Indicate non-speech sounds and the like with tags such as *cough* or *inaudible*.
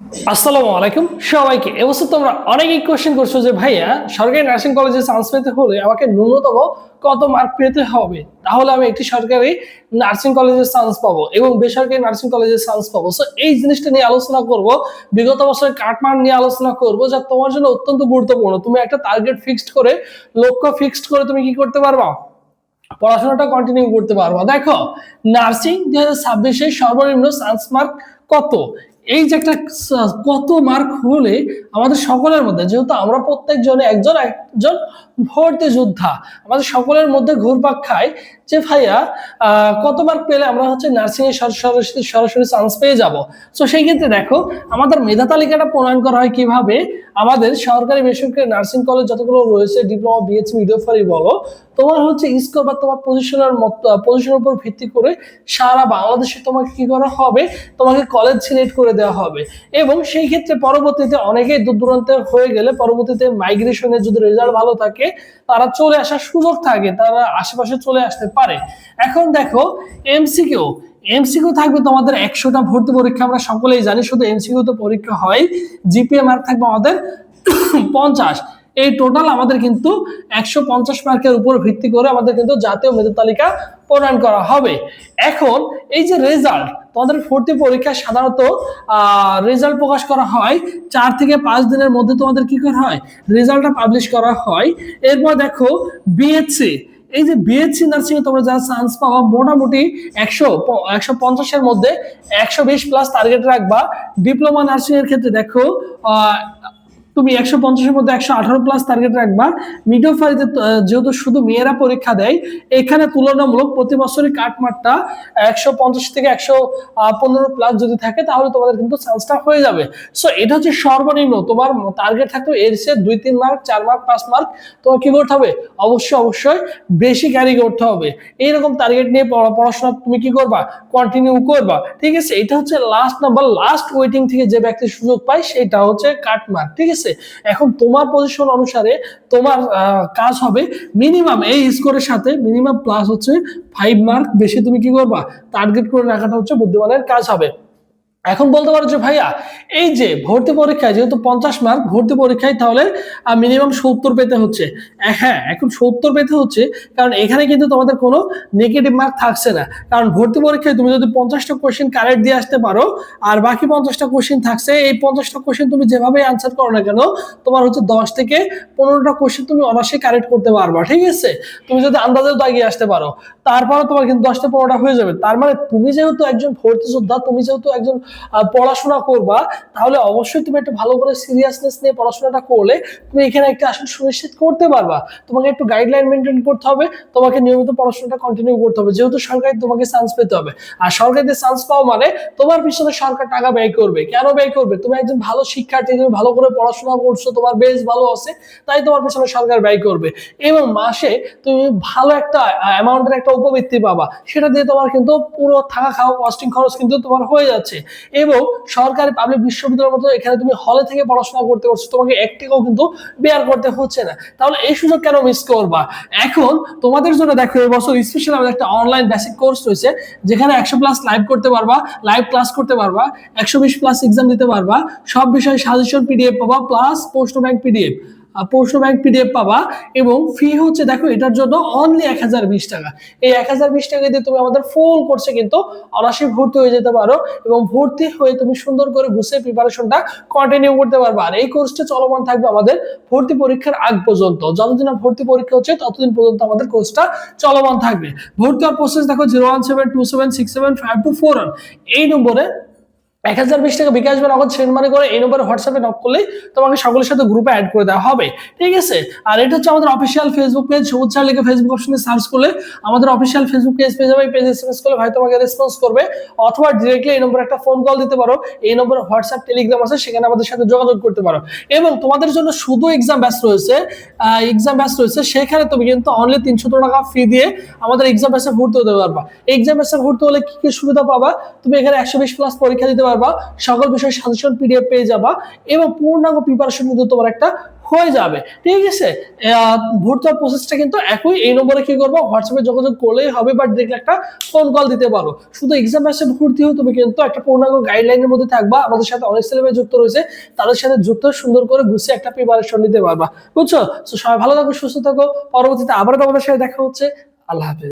আসসালামু আলাইকুম। সবাইকে এবছর তোমরা অনেকেই কোশ্চেন করছ যে, ভাইয়া, সরকারি নার্সিং কলেজে চান্স পেতে হলে আমাকে ন্যূনতম কত মার্ক পেতে হবে? তাহলে আমি একটি সরকারি নার্সিং কলেজে চান্স পাবো এবং বেসরকারি নার্সিং কলেজে চান্স পাবো। সো এই জিনিসটা নিয়ে আলোচনা করব। বিগত বছরের কাটমার নিয়ে আলোচনা করব যা তোমার জন্য অত্যন্ত গুরুত্বপূর্ণ। তুমি একটা টার্গেট ফিক্সড করে, লক্ষ্য ফিক্সড করে তুমি কি করতে পারবা? পড়াশোনাটা কন্টিনিউ করতে পারব। দেখো নার্সিং দুই হাজার ছাব্বিশে সর্বনিম্ন সায়েন্স মার্ক কত? এই যে একটা কত মার্ক হলে আমাদের সকলের মধ্যে, যেহেতু আমরা প্রত্যেকজনে একজন একজন ভর্তি যোদ্ধা, আমাদের সকলের মধ্যে ঘুরপাক খায়, যে ভাইয়া কত মার্ক পেলে আমরা হচ্ছে নার্সিং এ সরাসরি সরাসরি চান্স পেয়ে যাব? তো সেই ক্ষেত্রে দেখো, আমাদের মেধা তালিকাটা প্রণয়ন করা হয় কীভাবে? আমাদের সরকারি বেসরকারি নার্সিং কলেজ যতগুলো রয়েছে ডিপ্লোমা বিএসসি মিডিওফারি বলো, তোমার হচ্ছে স্কোর বা তোমার পজিশনের পজিশনের উপর ভিত্তি করে সারা বাংলাদেশে তোমাকে কি করা হবে? তোমাকে কলেজ সিলেক্ট করে দেওয়া হবে। এবং সেই ক্ষেত্রে পরবর্তীতে অনেকেই দূর দূরান্তে হয়ে গেলে পরবর্তীতে মাইগ্রেশনের যদি রেজাল্ট ভালো থাকে, তারা চলে আসার সুযোগ থাকে, তারা আশেপাশে চলে আসতে পারে। এখন দেখো এমসিকিউ এমসিকিউ থাকবে তোমাদের একশোটা ভর্তি পরীক্ষা, আমরা সকলেই জানি, শুধু এমসিকিউ তো পরীক্ষা হয়। জিপিএ মার্ক থাকবে আমাদের *coughs* পঞ্চাশ। এই টোটাল আমাদের কিন্তু একশো পঞ্চাশ মার্কের উপর ভিত্তি করে আমাদের কিন্তু জাতীয় মেধা তালিকা প্রণয়ন করা হবে। এখন এই যে রেজাল্ট তোমাদের ভর্তি পরীক্ষা সাধারণত রেজাল্ট প্রকাশ করা হয় চার থেকে পাঁচ দিনের মধ্যে তোমাদের কি করা হয়? রেজাল্টটা পাবলিশ করা হয়। এরপর দেখো বিএসসি এই যে বিএসসি নার্সিং এ তোমরা যারা চান্স পাওয়া মোটামুটি একশো একশো পঞ্চাশের মধ্যে একশো বিশ প্লাস টার্গেট রাখবা। ডিপ্লোমা নার্সিং এর ক্ষেত্রে দেখো তুমি একশো পঞ্চাশের মধ্যে একশো আঠারো প্লাস টার্গেট রাখবা। মিডোফারিতে যেহেতু শুধু মেয়েরা পরীক্ষা দেয়, এখানে তুলনামূলক প্রতি বছরই কাটমারটা একশো পঞ্চাশ থেকে একশো পনেরো প্লাস যদি থাকে, তাহলে তোমাদের কিন্তু চান্সটা হয়ে যাবে। সো এটা হচ্ছে সর্বনিম্ন। তোমার টার্গেট থাকবে এর চেয়ে দুই, তিন মার্ক চার মার্ক পাঁচ মার্ক তোমার কি করতে হবে? অবশ্যই অবশ্যই বেশি ক্যারি করতে হবে। এইরকম টার্গেট নিয়ে পড়া- পড়াশোনা তুমি কি করবা? কন্টিনিউ করবা। ঠিক আছে? এটা হচ্ছে লাস্ট নাম্বার লাস্ট ওয়েটিং থেকে যে ব্যক্তি সুযোগ পায়, সেটা হচ্ছে কাটমার্ক ঠিক আছে? এখন তোমার পজিশন অনুসারে তোমার কাজ হবে মিনিমাম এই স্কোরের সাথে মিনিমাম প্লাস হচ্ছে ফাইভ মার্ক বেশি তুমি কি করবা? টার্গেট করে রাখাটা হচ্ছে বুদ্ধিমানের কাজ হবে। এখন বলতে পারো যে ভাইয়া, এই যে ভর্তি পরীক্ষায় যেহেতু পঞ্চাশ মার্ক ভর্তি পরীক্ষায় তাহলে মিনিমাম সত্তর পেতে হচ্ছে। হ্যাঁ এখন সত্তর পেতে হচ্ছে, কারণ এখানে কিন্তু তোমাদের কোনো নেগেটিভ মার্ক থাকছে না। কারণ ভর্তি পরীক্ষায় তুমি যদি পঞ্চাশটা কোশ্চেন কারেক্ট দিয়ে আসতে পারো, আর বাকি পঞ্চাশটা কোশ্চেন থাকছে, এই পঞ্চাশটা কোশ্চেন তুমি যেভাবে আনসার করো না কেন, তোমার হচ্ছে দশ থেকে পনেরোটা কোয়েশ্চেন তুমি অনায়াসে কারেক্ট করতে পারবা, ঠিক আছে? তুমি যদি আন্দাজেও দাগিয়ে আসতে পারো তারপরে তোমার কিন্তু দশটা পনেরোটা হয়ে যাবে। তার মানে তুমি যেহেতু একজন ভর্তি যোদ্ধা, তুমি যেহেতু একজন পড়াশোনা করবা, তাহলে অবশ্যই তুমি একটু ভালো করে সিরিয়াসনেস নিয়ে পড়াশোনাটা করলে তুমি এখানে একটা আসল সুনিশ্চিত করতে পারবা। তোমাকে একটু গাইডলাইন মেনটেন করতে হবে, তোমাকে নিয়মিত পড়াশোনাটা কন্টিনিউ করতে হবে। যেহেতু সরকারি তোমাকে চান্স পেতে হবে। আর সরকারিতে চান্স পাও মানে তোমার পিছনে সরকার টাকা ব্যয় করবে। কেন ব্যয় করবে? তুমি একজন ভালো শিক্ষার্থী, তুমি ভালো করে পড়াশোনা করছ, তোমার বেশ ভালো আছে, তাই তোমার পিছনে সরকার ব্যয় করবে। এবং মাসে তুমি ভালো একটা অ্যামাউন্টের একটা উপবৃত্তি পাবা। সেটা দিয়ে তোমার কিন্তু পুরো থাকা খাওয়া কস্টিং খরচ কিন্তু তোমার হয়ে যাচ্ছে। এবং সরকারি পাবলিক বিশ্ববিদ্যালয়ের মতো এখানে তুমি হলে থেকে পড়াশোনা করতে পারছ, তোমাকে এক টাকাও কিন্তু বেয়ার করতে হচ্ছে না। তাহলে এই সুযোগ কেন মিস করবা? এখন তোমাদের জন্য দেখো, এই বছর স্পেশাল আমাদের একটা অনলাইন বেসিক কোর্স রয়েছে, যেখানে একশো প্লাস লাইভ করতে পারবা লাইভ ক্লাস করতে পারবা, একশো বিশ প্লাস এক্সাম দিতে পারবা, সব বিষয়ে সাজেশন পিডিএফ পাবা প্লাস প্রশ্ন ব্যাংক পিডিএফ প্রশ্ন ব্যাংক পিডিএফ পাবা এবং ফি হচ্ছে, দেখো, এটার জন্য অনলি এক হাজার বিশ টাকা। এই এক হাজার বিশ টাকা দিয়ে তুমি আমাদের ফুল কোর্সে কিন্তু অনাসি ভর্তি হয়ে যেতে পারো এবং ভর্তি হয়ে তুমি সুন্দর করে গুছিয়ে প্রিপারেশনটা কন্টিনিউ করতে পারবে। আর এই কোর্সটা চলমান থাকবে আমাদের ভর্তি পরীক্ষার আগ পর্যন্ত। যতদিন ভর্তি পরীক্ষা হচ্ছে, ততদিন পর্যন্ত আমাদের কোর্সটা চলমান থাকবে। ভর্তি হওয়ার প্রসেস দেখো zero one seven two seven six seven five two four one এই নম্বরে এক হাজার বিশ টাকা বিকাশ বা নগদ সেন্ড মানি করে এই নম্বরে হোয়াটসঅ্যাপে নক করলেই তোমাকে সকলের সাথে গ্রুপে অ্যাড করে দেওয়া হবে। ঠিক আছে? আর এটা হচ্ছে আমাদের official Facebook page Sabuj sir লিখে ফেসবুক অপশনে সার্চ করলে আমাদের অফিসিয়াল ফেসবুক পেজ পেয়ে যাবে। এই পেজ এসএমএস করলে ভাই তোমাকে রেসপন্স করবে। অথবা ডিরেক্টলি এই নম্বরে একটা ফোন কল দিতে পারো। এই নম্বরে হোয়াটসঅ্যাপ টেলিগ্রাম আছে, সেখানে আমাদের সাথে যোগাযোগ করতে পারো। এবং তোমাদের জন্য শুধু এক্সাম ব্যাচ রয়েছে এক্সাম ব্যাচ রয়েছে, সেখানে তুমি কিন্তু অনলি তিনশো টাকা ফি দিয়ে আমাদের এক্সাম ব্যাচে ভর্তি হতে পারবা। এক্সাম ব্যাচে ভর্তি হলে কি কি সুবিধা পাবা? তুমি এখানে একশো বিশ প্লাস পরীক্ষা দিতে পারবা, সকল বিষয়ে সাজেশন পিডিএফ পেয়ে যাবা এবং পূর্ণাঙ্গ প্রিপারেশন কিন্তু তোমার একটা হয়ে যাবে। ঠিক আছে? ভর্তি হওয়ার প্রসেসটা কিন্তু একই, এই নম্বরে কি করব? হোয়াটসঅ্যাপে যোগাযোগ করলেই হবে বাট দেখলে একটা ফোন কল দিতে পারো। শুধু এক্সাম আসে ভর্তি হয়ে তুমি কিন্তু একটা পূর্ণাঙ্গ গাইডলাইনের মধ্যে থাকবা। আমাদের সাথে অনেক ছেলেমেয়ে যুক্ত রয়েছে, তাদের সাথে যুক্ত, সুন্দর করে গুছিয়ে একটা প্রিপারেশন নিতে পারবা। বুঝছ? তো সবাই ভালো থাকো, সুস্থ থাকো। পরবর্তীতে আবার তোমাদের সাথে দেখা হচ্ছে। আল্লাহ হাফেজ।